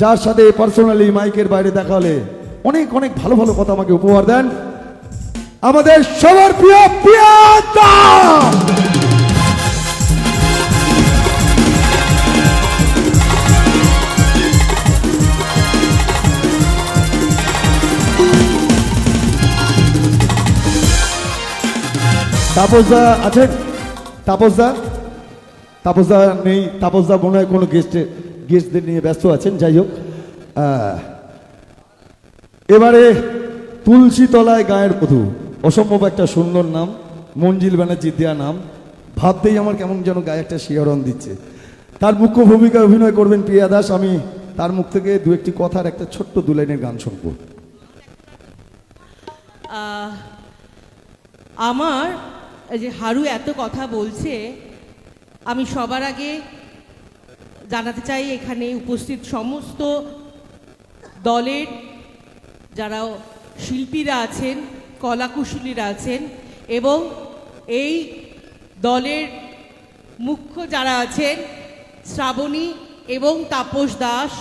যার সাথে পার্সোনালি মাইকের বাইরে দেখা হলে অনেক অনেক ভালো ভালো কথা আমাকে উপহার দেন। আমাদের সবার প্রিয় প্রিয়তা তাপসদা আছেন? তাপসদা? তাপসদা নেই, তাপসদা মনে হয় কোনো গেস্টে গেস্টদের নিয়ে ব্যস্ত আছেন, যাই হোক। এবারে তুলসীতলায় গায়ের বধূ অসম্ভব একটা সুন্দর নাম, মঞ্জিল ব্যানার্জি দেওয়া নাম। ভাবতেই আমার কেমন যেন গায়ে একটা শিহরণ দিচ্ছে। তার মুখ্য ভূমিকায় অভিনয় করবেন প্রিয়া দাস। আমি তার মুখ থেকে দু একটি কথার একটা ছোট্ট দু লাইনের গান শুনব। আমার যে হারু এত কথা বলছে, আমি সবার আগে জানাতে চাই, এখানে উপস্থিত সমস্ত দলের যারা শিল্পীরা আছেন, কলাকুশলীরা আছেন, এবং এই দলের মুখ্য যারা আছেন, শ্রাবণী এবং তাপস দাস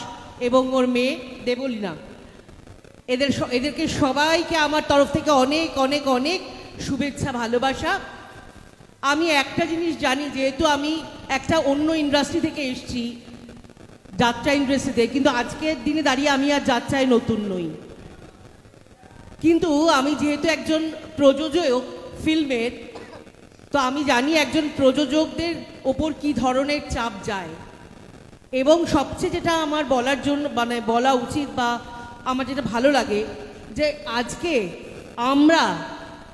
এবং ওর মেয়ে দেবলীনা। এদের এদেরকে সবাইকে আমার তরফ থেকে অনেক অনেক অনেক শুভেচ্ছা, ভালোবাসা। আমি একটা জিনিস জানি, যেহেতু আমি একটা অন্য ইন্ডাস্ট্রি থেকে এসছি, যাত্রা ইন্ডাস্ট্রিতে কিন্তু আজকের দিনে দাঁড়িয়ে আমি আর যাত্রায় নতুন নই। কিন্তু আমি যেহেতু একজন প্রযোজক ফিল্মের তো আমি জানি একজন প্রযোজকদের ওপর কি ধরনের চাপ যায়। এবং সবচেয়ে যেটা আমার বলার জন্য মানে বলা উচিত বা আমার যেটা ভালো লাগে, যে আজকে আমরা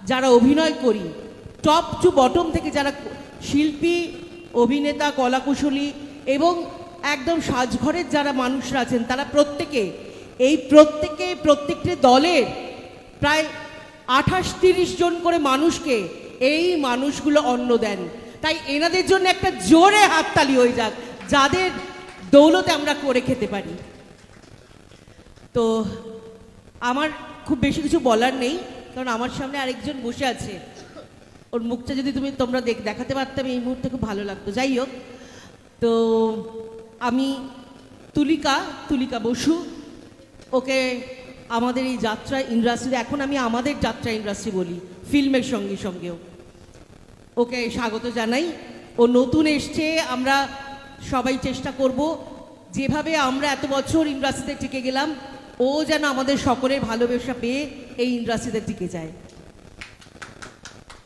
যারা অভিনয় করি টপ টু বটম থেকে যারা শিল্পী, অভিনেতা, কলাকুশলী এবং একদম সাজঘরের যারা মানুষরা আছেন, তারা প্রত্যেকে, এই প্রত্যেকে, প্রত্যেকটি দলের প্রায় আঠাশ তিরিশ জন করে মানুষকে এই মানুষগুলো অন্ন দেন। তাই এনাদের জন্য একটা জোরে হাততালি হয়ে যাক, যাদের দৌলতে আমরা করে খেতে পারি। তো আমার খুব বেশি কিছু বলার নেই, কারণ আমার সামনে আরেকজন বসে আছে। ওর মুখটা যদি তুমি তোমরা দেখ- দেখাতে পারতাম এই মুহূর্তে খুব ভালো লাগতো। যাই হোক, তো আমি তুলিকা তুলিকা বসু, ওকে আমাদের এই যাত্রা ইন্ডাস্ট্রিতে এখন আমি আমাদের যাত্রা ইন্ডাস্ট্রি বলি, ফিল্মের সঙ্গে সঙ্গেও। ওকে স্বাগত জানাই। ও নতুন এসছে, আমরা সবাই চেষ্টা করব। যেভাবে আমরা এত বছর ইন্ডাস্ট্রিতে টিকে গেলাম, ও যেন আমাদের সকলের ভালোবাসা পেয়ে এই ইন্ডাস্ট্রিতে টিকে যায়।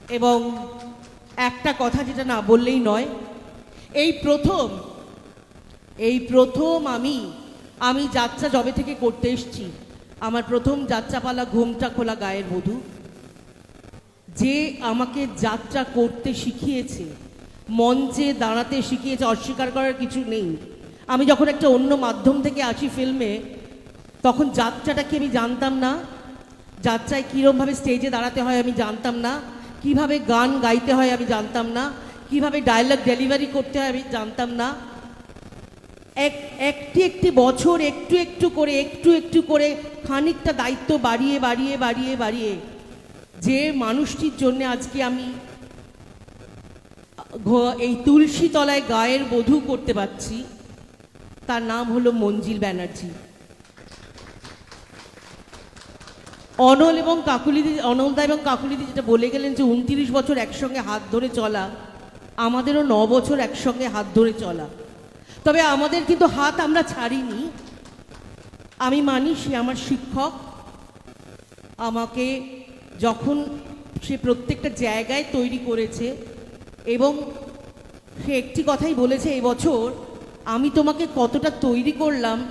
এবং একটা কথা যেটা না বললেই নয়, এই প্রথম এই প্রথম আমি আমি যাত্রা জবে থেকে করতে এসেছি। আমার প্রথম যাত্রাপালা ঘোমটা খোলা গায়ের বধূ যে আমাকে যাত্রা করতে শিখিয়েছে মঞ্চে দাঁড়াতে শিখিয়েছে, অস্বীকার করার কিছু নেই। আমি যখন একটা অন্য মাধ্যম থেকে আসি ফিল্মে, তখন যাত্রাটা কি আমি জানতাম না? যাত্রায় কীরমভাবে স্টেজে দাঁড়াতে হয় আমি জানতাম না। কীভাবে গান গাইতে হয় আমি জানতাম না, কীভাবে ডায়লগ ডেলিভারি করতে হয় আমি জানতাম না। এক একটি একটি বছর একটু একটু করে, একটু একটু করে খানিকটা দায়িত্ব বাড়িয়ে বাড়িয়ে বাড়িয়ে বাড়িয়ে যে মানুষটির জন্য আজকে আমি এই তুলসী তলায় গায়ের বধূ করতে পারছি, তার নাম হলো মঞ্জিল ব্যানার্জি। অনল এবং কাকুলিদি অনলদা এবং কাকুলিদি যেটা বলে গেলেন যে উনত্রিশ বছর একসঙ্গে হাত ধরে চলা, আমাদেরও ন বছর একসঙ্গে হাত ধরে চলা। তবে আমাদের কিন্তু হাত আমরা ছাড়িনি। আমি মানি সে আমার শিক্ষক। আমাকে যখন সে প্রত্যেকটা জায়গায় তৈরি করেছে এবং সে একটি কথাই বলেছে এবছর আমি তোমাকে কতটা তৈরি করলাম,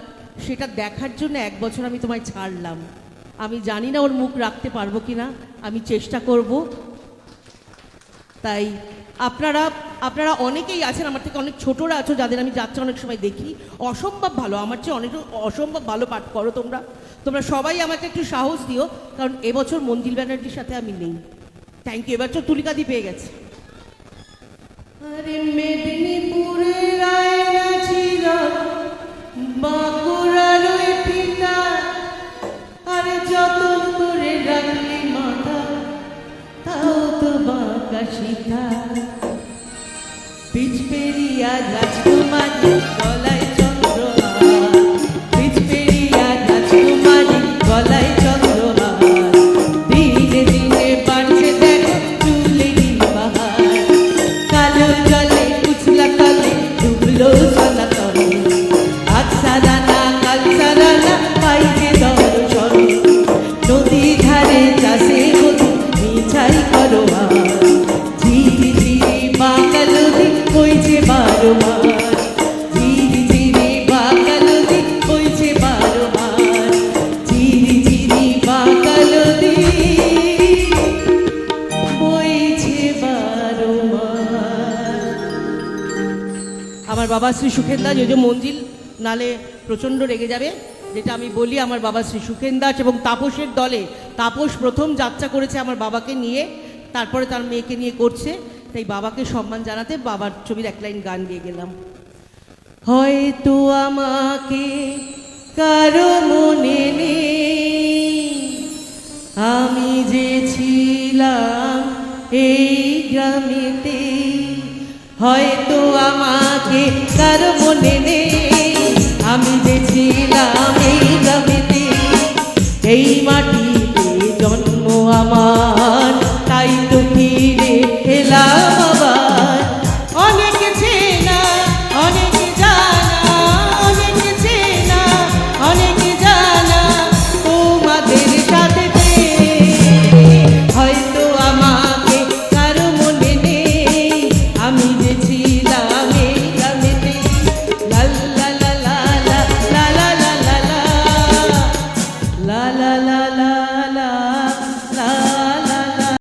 সেটা দেখার জন্য এক বছর আমি তোমায় ছাড়লাম। আমি জানি না ওর মুখ রাখতে পারব কি না আমি চেষ্টা করব। তাই আপনারা আপনারা অনেকেই আছেন, আমার থেকে অনেক ছোটরা আছো, যাদের আমি যাত্রা অনেক সময় দেখি। অসম্ভব ভালো, আমার চেয়ে অনেক অসম্ভব ভালো পাঠ করো তোমরা। তোমরা সবাই আমাকে একটু সাহস দিও, কারণ এবছর মঞ্জিল ব্যানার্জির সাথে আমি নেই। থ্যাংক ইউ এবছর তুলিকাদি পেয়ে গেছে। আরে মেদিনীপুরের বাঁকা পিছ পেরিয়া রাজকুমার গলায় বাবা শ্রী সুখেন দাস যে মঞ্জিল নালে প্রচণ্ড রেগে যাবে, যেটা আমি বলি আমার বাবা শ্রী সুখেন দাস এবং তাপসের দলে তাপস প্রথম যাত্রা করেছে আমার বাবাকে নিয়ে, তারপরে তার মেয়েকে নিয়ে করছে। তাই বাবাকে সম্মান জানাতে বাবার ছবির এক লাইন গান গিয়ে গেলাম। হয়তো আমাকে কারও হয়তো আমাকে কার মনে নেই? আমি যে ছিলাম